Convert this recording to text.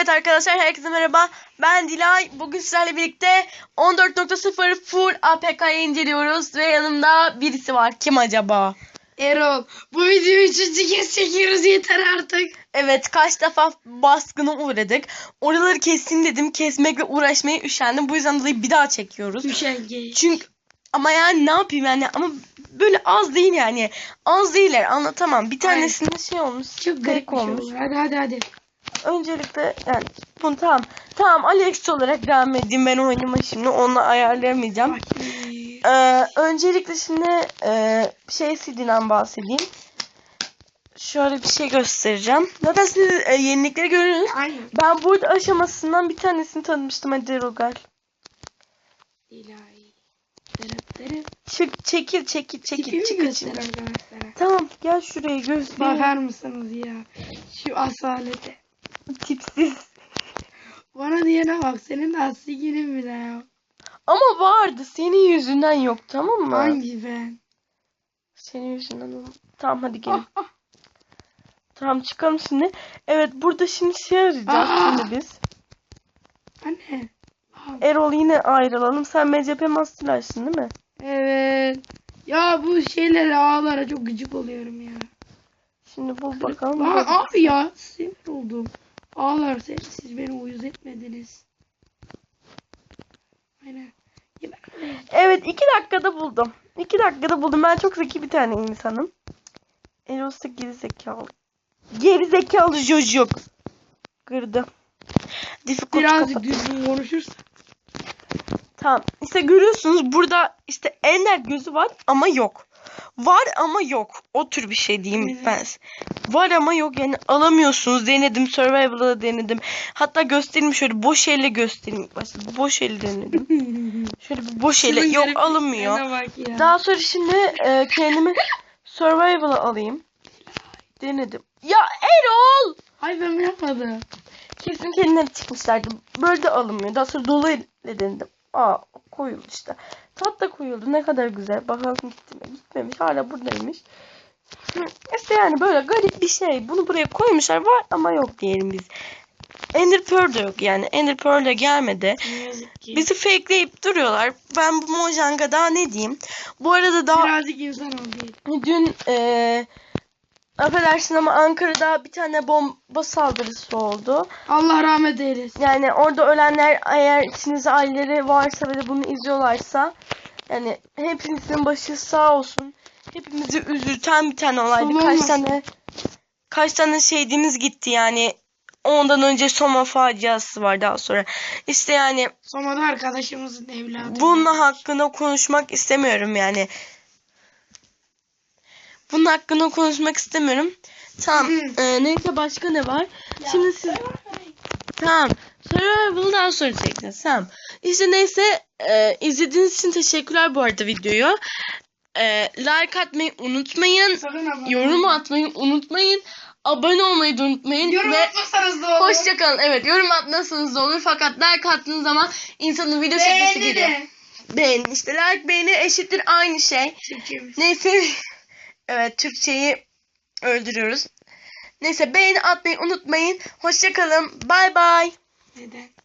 Evet arkadaşlar herkese merhaba. Ben Dilay. Bugün sizlerle birlikte 14.0 full APK'yı inceliyoruz ve yanımda birisi var. Kim acaba? Erol bu videoyu üçüncü kez çekiyoruz yeter artık. Evet kaç defa baskına uğradık. Oraları kessin dedim. Kesmekle uğraşmaya üşendim. Bu yüzden dolayı bir daha çekiyoruz. Üşengeç. Çünkü ama yani ne yapayım yani ama böyle az değil yani. Az değiller anlatamam. Bir tanesinde şey olmuş. Çok garip şey olmuş. Hadi hadi hadi. Öncelikle yani bunu tamam. Tamam Alex olarak devam edeyim ben oyunuma şimdi. Onu ayarlayamayacağım. Ee, öncelikle şimdi e, şey CD'den bahsedeyim. Şöyle bir şey göstereceğim. Zaten siz e, yenilikleri. Aynen. Ben burada aşamasından bir tanesini tanımıştım. Hadi Rogal. İlahi. Çık, çekil, çekil, çekil, çık. Tamam, gel şuraya göster. Bakar mısınız ya? Şu asalete. Tipsiz. Bana diyene bak senin de asiginin bile ya. Ama vardı. Senin yüzünden yok, tamam mı? Hangi ben? Senin yüzünden oldu. Tamam hadi gelin. Ah, ah. Tamam çıkalım şimdi. Evet burada şimdi şey arayacağız Aa! şimdi biz. Anne. Erol yine ayrılalım. Sen MCP Master açtın değil mi? Evet. Ya bu şeylere ağlara çok gıcık oluyorum ya. Şimdi bul bakalım. Aa, abi ya sinir oldum. Ağlar sen, siz beni uyuz etmediniz. Aynen. Evet iki dakikada buldum. İki dakikada buldum. Ben çok zeki bir tane insanım. İse geri zekalı. Geri zekalı çocuk. Kırdı. Difficult Birazcık düzgün konuşursan. Tamam. İşte görüyorsunuz burada işte Ender gözü var ama yok. Var ama yok. O tür bir şey diyeyim ben. Var ama yok yani alamıyorsunuz. Denedim. Survival'da da denedim. Hatta göstereyim şöyle boş elle göstereyim. Başta boş elle denedim. Şöyle bir boş elle yok alınmıyor. Daha sonra şimdi e, kendimi Survival'a alayım. Denedim. Ya Erol! Ay ben yapmadım. Kesin kendileri çıkmışlardı. Böyle de alınmıyor. Daha sonra dolu elle denedim. Aa koyuldu işte. Tat da koyuldu. Ne kadar güzel. Bakalım gitti mi? Gitmemiş. Hala buradaymış. İşte yani böyle garip bir şey. Bunu buraya koymuşlar. Var ama yok diyelim biz. Ender Pearl de yok yani. Ender Pearl de gelmedi. Bizi fakeleyip duruyorlar. Ben bu Mojang'a daha ne diyeyim? Bu arada daha Birazcık insan ol diye. Dün eee affedersin ama Ankara'da bir tane bomba saldırısı oldu. Allah rahmet eylesin. Yani orada ölenler eğer içinizde aileleri varsa ve de bunu izliyorlarsa yani hepinizin başı sağ olsun. Hepimizi üzülten bir tane olaydı. Sonu Kaç tane kaç tane şehidimiz gitti yani. Ondan önce Soma faciası var daha sonra. İşte yani Soma'da arkadaşımızın evladı. bunun hakkında konuşmak istemiyorum yani. Bunun hakkında konuşmak istemiyorum. Tamam. Hı. e, neyse başka ne var? Şimdi siz tamam. Survival'ı daha sonra çekeceğiz. Tamam. İşte neyse e, izlediğiniz için teşekkürler bu arada videoyu. E, like atmayı unutmayın. Yorum atmayı unutmayın. Abone olmayı da unutmayın. Yorum ve atmasanız da olur. Hoşçakalın. Evet yorum atmasanız da olur. Fakat like attığınız zaman insanın video çekmesi geliyor. Beğen işte like beğeni eşittir aynı şey. Çekeyim. Neyse evet Türkçeyi öldürüyoruz. Neyse beğeni atmayı unutmayın. Hoşçakalın. Bay bay. Neden?